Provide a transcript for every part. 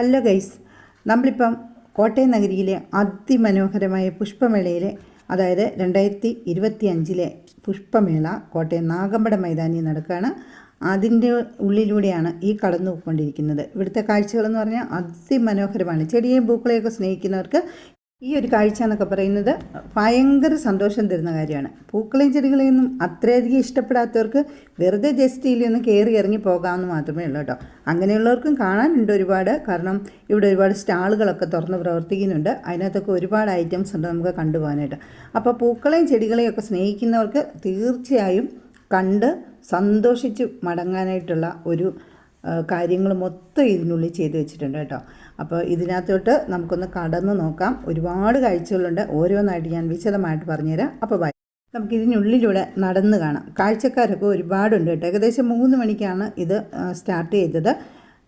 Hello guys നമ്മളിപ്പം കോട്ടയം നഗരിയിലെ അതിമനോഹരമായ പുഷ്പമേളയിലെ അതായത് രണ്ടായിരത്തി ഇരുപത്തി അഞ്ചിലെ പുഷ്പമേള കോട്ടയം നാഗമ്പട മൈതാനിയിൽ നടക്കുകയാണ്. അതിന്റെ ഉള്ളിലൂടെയാണ് ഈ കടന്നു പോയിക്കൊണ്ടിരിക്കുന്നത് ഇവിടുത്തെ കാഴ്ചകളെന്ന് പറഞ്ഞാൽ അതിമനോഹരമാണ്. ചെടിയെയും പൂക്കളെയൊക്കെ സ്നേഹിക്കുന്നവർക്ക് ഈ ഒരു കാഴ്ച എന്നൊക്കെ പറയുന്നത് ഭയങ്കര സന്തോഷം തരുന്ന കാര്യമാണ്. പൂക്കളെയും ചെടികളെയൊന്നും അത്രയധികം ഇഷ്ടപ്പെടാത്തവർക്ക് വെറുതെ ജസ്റ്റ് ഒന്ന് കയറി ഇറങ്ങി പോകാമെന്ന് മാത്രമേ ഉള്ളൂ കേട്ടോ. അങ്ങനെയുള്ളവർക്കും കാണാനുണ്ട് ഒരുപാട്. കാരണം ഇവിടെ ഒരുപാട് സ്റ്റാളുകളൊക്കെ തുറന്ന് പ്രവർത്തിക്കുന്നുണ്ട്. അതിനകത്തൊക്കെ ഒരുപാട് ഐറ്റംസ് ഉണ്ട് നമുക്ക് കണ്ടുപോകാനായിട്ട്. അപ്പോൾ പൂക്കളെയും ചെടികളെയും ഒക്കെ സ്നേഹിക്കുന്നവർക്ക് തീർച്ചയായും കണ്ട് സന്തോഷിച്ച് മടങ്ങാനായിട്ടുള്ള ഒരു കാര്യങ്ങൾ മൊത്തം ഇതിനുള്ളിൽ ചെയ്തു വെച്ചിട്ടുണ്ട് കേട്ടോ. അപ്പോൾ ഇതിനകത്തോട്ട് നമുക്കൊന്ന് കടന്ന് നോക്കാം. ഒരുപാട് കാഴ്ചകളുണ്ട്. ഓരോന്നായിട്ട് ഞാൻ വിശദമായിട്ട് പറഞ്ഞുതരാം. അപ്പോൾ ബൈ നമുക്ക് ഇതിനുള്ളിലൂടെ നടന്ന് കാണാം. കാഴ്ചക്കാരൊക്കെ ഒരുപാടുണ്ട് കേട്ടോ. ഏകദേശം മൂന്ന് മണിക്കാണ് ഇത് സ്റ്റാർട്ട് ചെയ്തത്.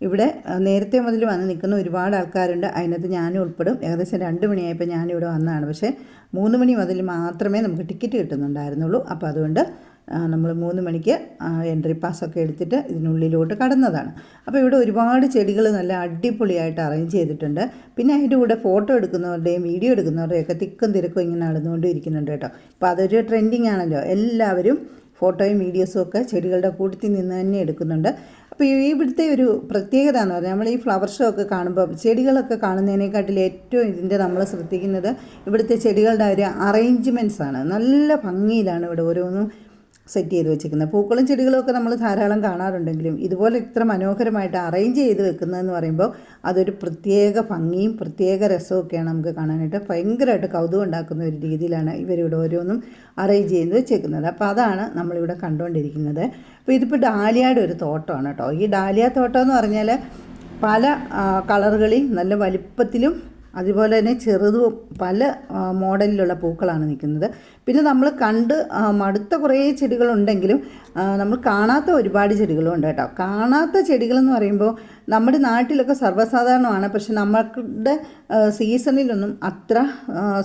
ഇവിടെ നേരത്തെ മുതൽ വന്ന് നിൽക്കുന്ന ഒരുപാട് ആൾക്കാരുണ്ട്. അതിനകത്ത് ഞാനും ഉൾപ്പെടും. ഏകദേശം രണ്ട് മണിയായപ്പോൾ ഞാനിവിടെ വന്നതാണ്. പക്ഷേ മൂന്ന് മണി മുതൽ മാത്രമേ നമുക്ക് ടിക്കറ്റ് കിട്ടുന്നുണ്ടായിരുന്നുള്ളൂ. അപ്പോൾ അതുകൊണ്ട് നമ്മൾ മൂന്ന് മണിക്ക് എൻട്രി പാസ്സൊക്കെ എടുത്തിട്ട് ഇതിനുള്ളിലോട്ട് കടന്നതാണ്. അപ്പോൾ ഇവിടെ ഒരുപാട് ചെടികൾ നല്ല അടിപൊളിയായിട്ട് അറേഞ്ച് ചെയ്തിട്ടുണ്ട്. പിന്നെ അതിന്റെ കൂടെ ഫോട്ടോ എടുക്കുന്നവരുടെയും വീഡിയോ എടുക്കുന്നവരുടെയൊക്കെ തിക്കും തിരക്കും ഇങ്ങനെ നടന്നുകൊണ്ട് ഇരിക്കുന്നുണ്ട് കേട്ടോ. അപ്പോൾ അതൊരു ട്രെൻഡിങ് ആണല്ലോ. എല്ലാവരും ഫോട്ടോയും വീഡിയോസും ഒക്കെ ചെടികളുടെ കൂട്ടത്തിൽ നിന്ന് തന്നെ എടുക്കുന്നുണ്ട്. അപ്പോൾ ഇവിടുത്തെ ഒരു പ്രത്യേകത എന്ന് പറഞ്ഞാൽ നമ്മൾ ഈ ഫ്ലവർ ഷോ ഒക്കെ കാണുമ്പോൾ ചെടികളൊക്കെ കാണുന്നതിനെക്കാട്ടിൽ ഏറ്റവും ഇതിന്റെ നമ്മൾ ശ്രദ്ധിക്കുന്നത് ഇവിടുത്തെ ചെടികളുടെ ഒരു അറേഞ്ച്മെന്റ്സ് ആണ്. നല്ല ഭംഗിയിലാണ് ഇവിടെ ഓരോന്നും സെറ്റ് ചെയ്ത് വെച്ചിരിക്കുന്നത്. പൂക്കളും ചെടികളും ഒക്കെ നമ്മൾ ധാരാളം കാണാറുണ്ടെങ്കിലും ഇതുപോലെ ഇത്ര മനോഹരമായിട്ട് അറേഞ്ച് ചെയ്ത് വെക്കുന്നതെന്ന് പറയുമ്പോൾ അതൊരു പ്രത്യേക ഭംഗിയും പ്രത്യേക രസമൊക്കെയാണ് നമുക്ക് കാണാനായിട്ട് ഭയങ്കരമായിട്ട് കൗതുകം ഉണ്ടാക്കുന്ന ഒരു രീതിയിലാണ് ഇവരിവിടെ ഓരോന്നും അറേഞ്ച് ചെയ്ത് വെച്ചേക്കുന്നത്. അപ്പോൾ അതാണ് നമ്മളിവിടെ കണ്ടുകൊണ്ടിരിക്കുന്നത്. അപ്പോൾ ഇതിപ്പോൾ ഡാലിയയുടെ ഒരു തോട്ടമാണ് കേട്ടോ. ഈ ഡാലിയ തോട്ടം എന്ന് പറഞ്ഞാൽ പല കളറുകളിൽ നല്ല വലിപ്പത്തിലും അതുപോലെ തന്നെ ചെറുതും പല മോഡലിലുള്ള പൂക്കളാണ് നിൽക്കുന്നത്. പിന്നെ നമ്മൾ കണ്ട് മടുത്ത കുറേ ചെടികളുണ്ടെങ്കിലും നമ്മൾ കാണാത്ത ഒരുപാട് ചെടികളും ഉണ്ട് കേട്ടോ. കാണാത്ത ചെടികളെന്ന് പറയുമ്പോൾ നമ്മുടെ നാട്ടിലൊക്കെ സർവസാധാരണമാണ്. പക്ഷെ നമ്മളുടെ സീസണിലൊന്നും അത്ര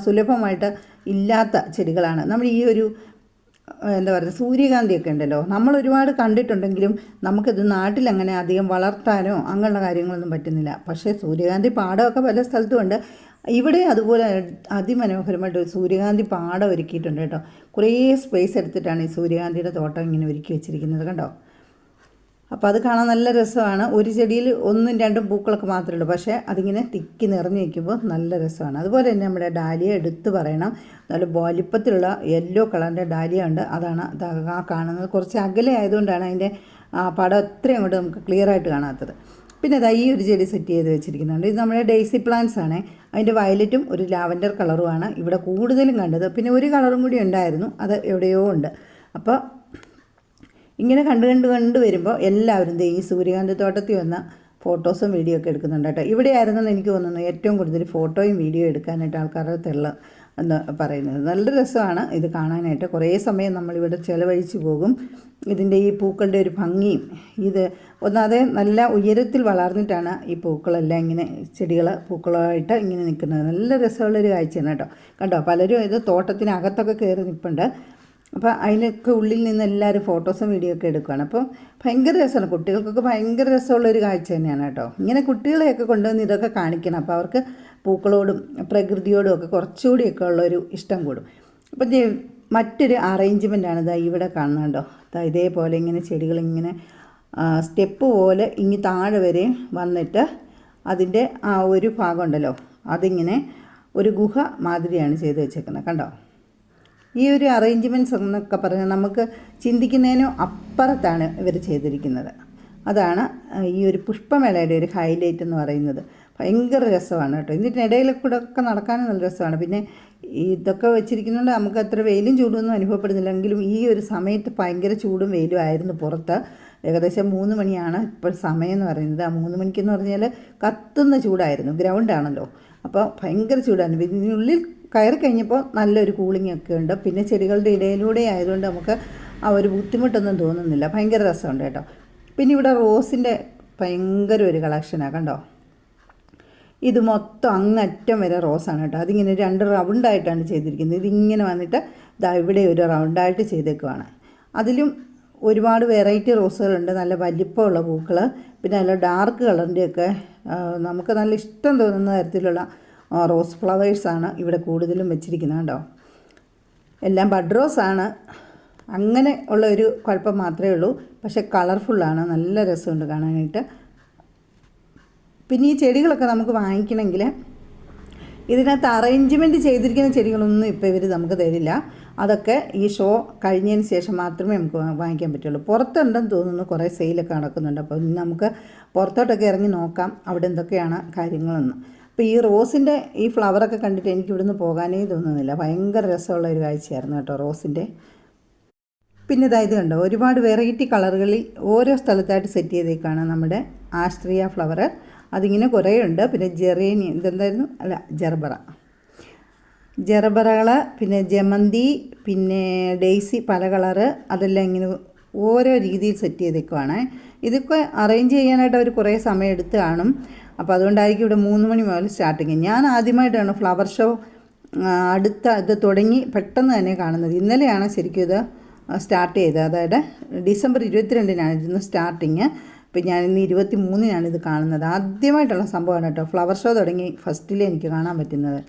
സുലഭമായിട്ട് ഇല്ലാത്ത ചെടികളാണ്. നമ്മൾ ഈ ഒരു എന്താ പറയുക സൂര്യകാന്തിയൊക്കെ ഉണ്ടല്ലോ. നമ്മൾ ഒരുപാട് കണ്ടിട്ടുണ്ടെങ്കിലും നമുക്കിത് നാട്ടിലങ്ങനെ അധികം വളർത്താനോ അങ്ങനെയുള്ള കാര്യങ്ങളൊന്നും പറ്റുന്നില്ല. പക്ഷേ സൂര്യകാന്തി പാടമൊക്കെ പല സ്ഥലത്തും ഉണ്ട്. ഇവിടെ അതുപോലെ അതിമനോഹരമായിട്ട് ഒരു സൂര്യകാന്തി പാടം ഒരുക്കിയിട്ടുണ്ട് കേട്ടോ. കുറേ സ്പേസ് എടുത്തിട്ടാണ് ഈ സൂര്യകാന്തിയുടെ തോട്ടം ഇങ്ങനെ ഒരുക്കി വെച്ചിരിക്കുന്നത് കണ്ടോ? അപ്പോൾ അത് കാണാൻ നല്ല രസമാണ്. ഒരു ചെടിയിൽ ഒന്നും രണ്ടും പൂക്കളൊക്കെ മാത്രമേ ഉള്ളൂ. പക്ഷേ അതിങ്ങനെ തിക്കി നിറഞ്ഞു നിൽക്കുമ്പോൾ നല്ല രസമാണ്. അതുപോലെ തന്നെ നമ്മുടെ ഡാലിയ എടുത്ത് പറയണം. നല്ല വലിപ്പത്തിലുള്ള യെല്ലോ കളറിന്റെ ഡാലിയ ഉണ്ട്. അതാണ് ആ കാണുന്നത്. കുറച്ച് അകലെ ആയതുകൊണ്ടാണ് അതിന്റെ പടം അത്രയും അങ്ങോട്ട് നമുക്ക് ക്ലിയർ ആയിട്ട് കാണാത്തത്. പിന്നെ അതാ ഈ ഒരു ചെടി സെറ്റ് ചെയ്ത് വെച്ചിരിക്കുന്നുണ്ട്. ഇത് നമ്മുടെ ഡെയ്സി പ്ലാന്റ്സ് ആണ്. അതിന്റെ വയലറ്റും ഒരു ലാവൻഡർ കളറുമാണ്. ഇവിടെ കൂടുതലും കണ്ടത്. പിന്നെ ഒരു കളറും കൂടി ഉണ്ടായിരുന്നു. അത് എവിടെയോ ഉണ്ട്. അപ്പോൾ ഇങ്ങനെ കണ്ട് കണ്ട് കണ്ട് വരുമ്പോൾ എല്ലാവരും ദേ ഈ സൂര്യകാന്തി തോട്ടത്തിൽ വന്ന ഫോട്ടോസും വീഡിയോ ഒക്കെ എടുക്കുന്നുണ്ട് കേട്ടോ. ഇവിടെയായിരുന്നു ആയിരുന്നെന്ന് എനിക്ക് തോന്നുന്നു ഏറ്റവും കൂടുതൽ ഫോട്ടോയും വീഡിയോ എടുക്കാനായിട്ട് ആൾക്കാരുടെ തെള്ള എന്ന് പറയുന്നത്. നല്ല രസമാണ് ഇത് കാണാനായിട്ട്. കുറേ സമയം നമ്മളിവിടെ ചിലവഴിച്ച് പോകും. ഇതിന്റെ ഈ പൂക്കളുടെ ഒരു ഭംഗിയും ഇത് ഒന്നാതെ നല്ല ഉയരത്തിൽ വളർന്നിട്ടാണ് ഈ പൂക്കളെല്ലാം ഇങ്ങനെ ചെടികൾ പൂക്കളായിട്ട് ഇങ്ങനെ നിൽക്കുന്നത്. നല്ല രസമുള്ളൊരു കാഴ്ചയാണ് കേട്ടോ. കണ്ടോ? പലരും ഇത് തോട്ടത്തിനകത്തൊക്കെ കയറി നിൽപ്പുണ്ട് അപ്പോൾ അതിലൊക്കെ ഉള്ളിൽ നിന്ന് എല്ലാവരും ഫോട്ടോസും വീഡിയോ ഒക്കെ എടുക്കുകയാണ് അപ്പോൾ ഭയങ്കര രസമാണ്. കുട്ടികൾക്കൊക്കെ ഭയങ്കര രസമുള്ള ഒരു കാഴ്ച തന്നെയാണ് കേട്ടോ. ഇങ്ങനെ കുട്ടികളെയൊക്കെ കൊണ്ടുവന്ന് ഇതൊക്കെ കാണിക്കണം. അപ്പോൾ അവർക്ക് പൂക്കളോടും പ്രകൃതിയോടും ഒക്കെ കുറച്ചുകൂടിയൊക്കെ ഉള്ളൊരു ഇഷ്ടം കൂടും. അപ്പം മറ്റൊരു അറേഞ്ച്മെന്റാണ് ഇതാ ഇവിടെ കാണുന്നുണ്ടോ ഇതാ ഇതേപോലെ ഇങ്ങനെ ചെടികൾ ഇങ്ങനെ സ്റ്റെപ്പ് പോലെ ഇങ്ങി താഴെ വരെ വന്നിട്ട് അതിന്റെ ആ ഒരു ഭാഗമുണ്ടല്ലോ അതിങ്ങനെ ഒരു ഗുഹ മാതിരിയാണ് ചെയ്ത് വെച്ചേക്കുന്നത്. കണ്ടോ? ഈ ഒരു അറേഞ്ച്മെന്റ്സ് എന്നൊക്കെ പറഞ്ഞാൽ നമുക്ക് ചിന്തിക്കുന്നതിനും അപ്പുറത്താണ് ഇവർ ചെയ്തിരിക്കുന്നത്. അതാണ് ഈ ഒരു പുഷ്പമേളയുടെ ഒരു ഹൈലൈറ്റ് എന്ന് പറയുന്നത്. ഭയങ്കര രസമാണ് കേട്ടോ. ഇതിനിടയിൽ കൂടെ ഒക്കെ നടക്കാനും നല്ല രസമാണ്. പിന്നെ ഇതൊക്കെ വെച്ചിരിക്കുന്നതുകൊണ്ട് നമുക്ക് അത്ര വെയിലും ചൂടൊന്നും അനുഭവപ്പെടുന്നില്ലെങ്കിലും ഈ ഒരു സമയത്ത് ഭയങ്കര ചൂടും വെയിലും ആയിരുന്നു പുറത്ത്. ഏകദേശം മൂന്ന് മണിയാണ് ഇപ്പോൾ സമയം എന്ന് പറയുന്നത്. ആ മൂന്ന് മണിക്കെന്ന് പറഞ്ഞാൽ കത്തുന്ന ചൂടായിരുന്നു. ഗ്രൗണ്ടാണല്ലോ. അപ്പോൾ ഭയങ്കര ചൂടാണ് ഇതിനുള്ളിൽ കയറി കഴിഞ്ഞപ്പോൾ നല്ലൊരു കൂളിംഗ് ഒക്കെ ഉണ്ട്. പിന്നെ ചെടികളുടെ ഇടയിലൂടെ ആയതുകൊണ്ട് നമുക്ക് ആ ഒരു ബുദ്ധിമുട്ടൊന്നും തോന്നുന്നില്ല. ഭയങ്കര രസമുണ്ട് കേട്ടോ. പിന്നെ ഇവിടെ റോസിന്റെ ഭയങ്കര ഒരു കളക്ഷനാണ് കണ്ടോ? ഇത് മൊത്തം അങ്ങറ്റം വരെ റോസാണ് കേട്ടോ. അതിങ്ങനെ രണ്ട് റൗണ്ടായിട്ടാണ് ചെയ്തിരിക്കുന്നത്. ഇതിങ്ങനെ വന്നിട്ട് ദാ ഇവിടെ ഒരു റൗണ്ടായിട്ട് ചെയ്തേക്കുവാണ്. അതിലും ഒരുപാട് വെറൈറ്റി റോസുകളുണ്ട്. നല്ല വലിപ്പമുള്ള പൂക്കൾ പിന്നെ നല്ല ഡാർക്ക് കളറിന്റെയൊക്കെ നമുക്ക് നല്ല ഇഷ്ടം തോന്നുന്ന തരത്തിലുള്ള റോസ് ഫ്ലവേഴ്സാണ് ഇവിടെ കൂടുതലും വെച്ചിരിക്കുന്നത് കേട്ടോ എല്ലാം ബഡ് റോസാണ്. അങ്ങനെ ഉള്ള ഒരു കുഴപ്പം മാത്രമേ ഉള്ളൂ. പക്ഷേ കളർഫുള്ളാണ്. നല്ല രസമുണ്ട് കാണാനായിട്ട്. പിന്നെ ഈ ചെടികളൊക്കെ നമുക്ക് വാങ്ങിക്കണമെങ്കിൽ ഇതിനകത്ത് അറേഞ്ച്മെന്റ് ചെയ്തിരിക്കുന്ന ചെടികളൊന്നും ഇപ്പോൾ ഇവർ നമുക്ക് തരില്ല. അതൊക്കെ ഈ ഷോ കഴിഞ്ഞതിന് ശേഷം മാത്രമേ നമുക്ക് വാങ്ങിക്കാൻ പറ്റുള്ളൂ. പുറത്തുണ്ടെന്ന് തോന്നുന്നു കുറേ സെയിലൊക്കെ നടക്കുന്നുണ്ട്. അപ്പോൾ നമുക്ക് പുറത്തോട്ടൊക്കെ ഇറങ്ങി നോക്കാം അവിടെ എന്തൊക്കെയാണ് കാര്യങ്ങളെന്ന്. അപ്പോൾ ഈ റോസിന്റെ ഈ ഫ്ലവറൊക്കെ കണ്ടിട്ട് എനിക്ക് ഇവിടുന്ന് പോകാനേ തോന്നുന്നില്ല. ഭയങ്കര രസമുള്ള ഒരു കാഴ്ചയായിരുന്നു കേട്ടോ റോസിന്റെ പിന്നെ ഇതായത് കണ്ടോ ഒരുപാട് വെറൈറ്റി കളറുകളിൽ ഓരോ സ്ഥലത്തായിട്ട് സെറ്റ് ചെയ്തേക്കാണ് നമ്മുടെ ആസ്ട്രിയ ഫ്ലവർ അതിങ്ങനെ കുറേ ഉണ്ട്. പിന്നെ ജെറേനി ഇതെന്തായിരുന്നു? അല്ല ജെർബറ. ജെറബറകൾ പിന്നെ ജമന്തി പിന്നെ ഡെയ്സി പല കളറ് അതെല്ലാം ഇങ്ങനെ ഓരോ രീതിയിൽ സെറ്റ് ചെയ്തേക്കുവാണ്. ഇതൊക്കെ അറേഞ്ച് ചെയ്യാനായിട്ട് അവർ കുറേ സമയം എടുത്ത് കാണും. അപ്പോൾ അതുകൊണ്ടായിരിക്കും ഇവിടെ മൂന്ന് മണി മുതൽ സ്റ്റാർട്ടിങ് ഞാൻ ആദ്യമായിട്ടാണ് ഫ്ലവർ ഷോ അടുത്ത ഇത് തുടങ്ങി പെട്ടെന്ന് തന്നെ കാണുന്നത്. ഇന്നലെയാണ് ശരിക്കും ഇത് സ്റ്റാർട്ട് ചെയ്തത്. അതായത് ഡിസംബർ ഇരുപത്തിരണ്ടിനാണ് ഇതിന്ന് സ്റ്റാർട്ടിങ് ഇപ്പം ഞാൻ ഇന്ന് ഇരുപത്തി മൂന്നിനാണ് ഇത് കാണുന്നത്. ആദ്യമായിട്ടുള്ള സംഭവമാണ് കേട്ടോ ഫ്ലവർ ഷോ തുടങ്ങി ഫസ്റ്റിൽ എനിക്ക് കാണാൻ പറ്റുന്നത്.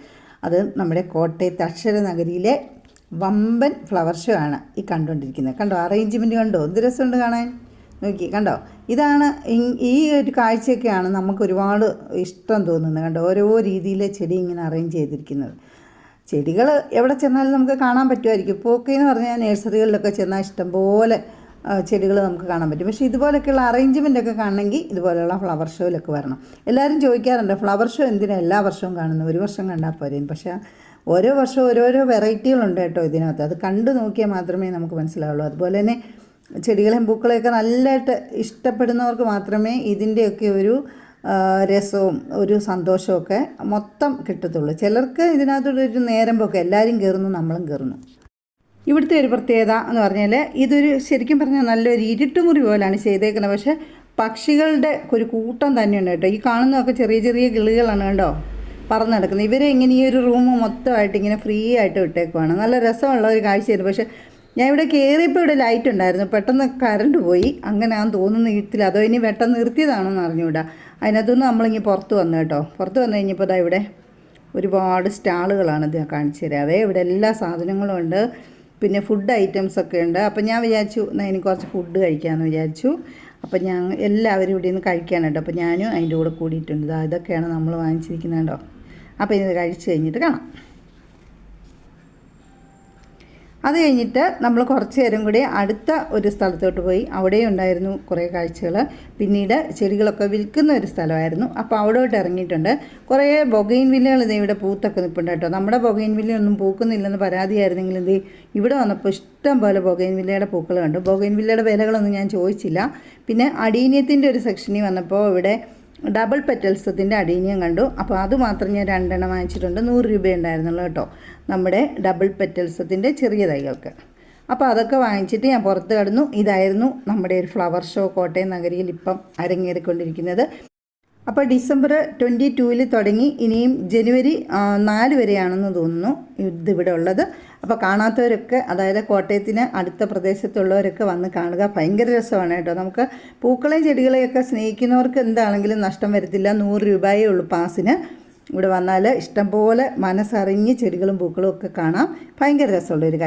അത് നമ്മുടെ കോട്ടയത്ത് അക്ഷര നഗരിയിലെ വമ്പൻ ഫ്ലവർ ഷോ ആണ് ഈ കണ്ടുകൊണ്ടിരിക്കുന്നത്. കണ്ടോ? അറേഞ്ച്മെന്റ് കണ്ടോ? എന്ത് രസമുണ്ട് കാണാൻ? നോക്കി കണ്ടോ? ഇതാണ് ഈ ഒരു കാഴ്ചയൊക്കെയാണ് നമുക്ക് ഒരുപാട് ഇഷ്ടം തോന്നുന്നത്. കണ്ടോ? ഓരോ രീതിയിൽ ചെടി ഇങ്ങനെ അറേഞ്ച് ചെയ്തിരിക്കുന്നത്. ചെടികൾ എവിടെ ചെന്നാലും നമുക്ക് കാണാൻ പറ്റുമായിരിക്കും. ഒക്കെ എന്ന് പറഞ്ഞാൽ നഴ്സറികളിലൊക്കെ ചെന്നാൽ ഇഷ്ടം പോലെ ചെടികൾ നമുക്ക് കാണാൻ പറ്റും. പക്ഷേ ഇതുപോലെയൊക്കെയുള്ള അറേഞ്ച്മെന്റ് ഒക്കെ കാണണമെങ്കിൽ ഇതുപോലെയുള്ള ഫ്ലവർ ഷോയിലൊക്കെ വരണം. എല്ലാവരും ചോദിക്കാറുണ്ട് ഫ്ലവർ ഷോ എന്തിനാണ് എല്ലാ വർഷവും കാണുന്നത് ഒരു വർഷം കണ്ടാൽ പോരേൻ പക്ഷേ ഓരോ വർഷവും ഓരോരോ വെറൈറ്റികളുണ്ട് കേട്ടോ ഇതിനകത്ത്. അത് കണ്ടു നോക്കിയാൽ മാത്രമേ നമുക്ക് മനസ്സിലാവുള്ളൂ. അതുപോലെ തന്നെ ചെടികളെയും പൂക്കളെയൊക്കെ നല്ലതായിട്ട് ഇഷ്ടപ്പെടുന്നവർക്ക് മാത്രമേ ഇതിന്റെയൊക്കെ ഒരു രസവും ഒരു സന്തോഷമൊക്കെ മൊത്തം കിട്ടത്തുള്ളൂ. ചിലർക്ക് ഇതിനകത്തൊരു ഒരു നേരമ്പൊക്കെ പോക്ക് എല്ലാവരും കയറുന്നു നമ്മളും കയറുന്നു. ഇവിടുത്തെ ഒരു പ്രത്യേകത എന്ന് പറഞ്ഞാൽ ഇതൊരു ശരിക്കും പറഞ്ഞാൽ നല്ലൊരു ഇരുട്ടുമുറി പോലാണ് ചെയ്തേക്കുന്നത്. പക്ഷേ പക്ഷികളുടെ ഒരു കൂട്ടം തന്നെയുണ്ട് കേട്ടോ. ഈ കാണുന്നതൊക്കെ ചെറിയ ചെറിയ കിളികളാണ് കേട്ടോ പറന്ന് നടക്കുന്നത്. ഇവരെ ഇങ്ങനെ ഈ ഒരു റൂം മൊത്തമായിട്ട് ഇങ്ങനെ ഫ്രീ ആയിട്ട് വിട്ടേക്കുവാണ്. നല്ല രസമുള്ള ഒരു കാഴ്ചയായിരുന്നു. പക്ഷേ ഞാൻ ഇവിടെ കയറിയപ്പോൾ ഇവിടെ ലൈറ്റ് ഉണ്ടായിരുന്നു. പെട്ടെന്ന് കറണ്ട് പോയി. അങ്ങനെ ആ തോന്നുന്ന ഇരുത്തില്ല അതോ ഇനി വെട്ടം നിർത്തിയതാണോന്ന് അറിഞ്ഞുകൂടാ അതിനകത്തുനിന്ന് നമ്മളിങ്ങനെ പുറത്ത് വന്നു കേട്ടോ. പുറത്ത് വന്നു കഴിഞ്ഞപ്പോൾ ഇതാ ഇവിടെ ഒരുപാട് സ്റ്റാളുകളാണ് ഇത് ഞാൻ കാണിച്ചു തരാവേ ഇവിടെ എല്ലാ സാധനങ്ങളും ഉണ്ട്. പിന്നെ ഫുഡ് ഐറ്റംസ് ഒക്കെ ഉണ്ട്. അപ്പം ഞാൻ വിചാരിച്ചു എന്നാൽ എനിക്ക് കുറച്ച് ഫുഡ് കഴിക്കാമെന്ന് വിചാരിച്ചു. അപ്പം ഞാൻ എല്ലാവരും ഇവിടെ നിന്ന് കഴിക്കാൻ കേട്ടോ. അപ്പം ഞാനും അതിന്റെ കൂടെ കൂടിയിട്ടുണ്ട്. ഇതാ ഇതൊക്കെയാണ് നമ്മൾ വാങ്ങിച്ചിരിക്കുന്നത് കേട്ടോ. അപ്പോൾ ഇത് കഴിച്ച് കഴിഞ്ഞിട്ട് കാണാം. അത് കഴിഞ്ഞിട്ട് നമ്മൾ കുറച്ച് നേരം കൂടി അടുത്ത ഒരു സ്ഥലത്തോട്ട് പോയി. അവിടെ ഉണ്ടായിരുന്നു കുറേ കാഴ്ചകൾ. പിന്നീട് ചെടികളൊക്കെ വിൽക്കുന്ന ഒരു സ്ഥലമായിരുന്നു. അപ്പോൾ അവിടോട്ട് ഇറങ്ങിയിട്ടുണ്ട്. കുറേ ബൊഗൈൻ വില്ലകൾ ഇത് ഇവിടെ പൂത്തൊക്കെ നിൽപ്പുണ്ട് കേട്ടോ. നമ്മുടെ ബൊഗൈൻ വില്ലയൊന്നും പൂക്കുന്നില്ലെന്ന് പരാതിയായിരുന്നെങ്കിൽ എന്ത് ഇവിടെ വന്നപ്പോൾ ഇഷ്ടം പോലെ ബൊഗൈൻ വില്ലയുടെ പൂക്കൾ കണ്ടു. ബൊഗൈൻ വില്ലയുടെ വിലകളൊന്നും ഞാൻ ചോദിച്ചില്ല. പിന്നെ അടീനിയത്തിന്റെ ഒരു സെക്ഷനിൽ വന്നപ്പോൾ ഇവിടെ ഡബിൾ പെറ്റൽസത്തിന്റെ അടീനിയം കണ്ടു. അപ്പോൾ അത് മാത്രം ഞാൻ രണ്ടെണ്ണം വാങ്ങിച്ചിട്ടുണ്ട്. നൂറ് രൂപ ഉണ്ടായിരുന്നുള്ളൂ കേട്ടോ. നമ്മുടെ ഡബിൾ പെറ്റൽസത്തിന്റെ ചെറിയ തൈകൾക്ക്. അപ്പോൾ അതൊക്കെ വാങ്ങിച്ചിട്ട് ഞാൻ പുറത്ത് കടന്നു. ഇതായിരുന്നു നമ്മുടെ ഒരു ഫ്ലവർ ഷോ കോട്ടയം നഗരിയിൽ ഇപ്പം അരങ്ങേറിക്കൊണ്ടിരിക്കുന്നത്. അപ്പോൾ ഡിസംബർ ട്വന്റി ടൂവിൽ തുടങ്ങി. ഇനിയും ജനുവരി നാല് വരെയാണെന്ന് തോന്നുന്നു. ഇതിവിടെ ഉള്ളത്. അപ്പോൾ കാണാത്തവരൊക്കെ അതായത് കോട്ടയത്തിന് അടുത്ത പ്രദേശത്തുള്ളവരൊക്കെ വന്ന് കാണുക. ഭയങ്കര രസമാണ് കേട്ടോ. നമുക്ക് പൂക്കളെയും ചെടികളെയൊക്കെ സ്നേഹിക്കുന്നവർക്ക് എന്താണെങ്കിലും നഷ്ടം വരത്തില്ല. നൂറ് രൂപയേ ഉള്ളൂ പാസിന്. ഇവിടെ വന്നാൽ ഇഷ്ടംപോലെ മനസ്സറിഞ്ഞ് ചെടികളും പൂക്കളും ഒക്കെ കാണാം. ഭയങ്കര രസമുള്ള ഒരു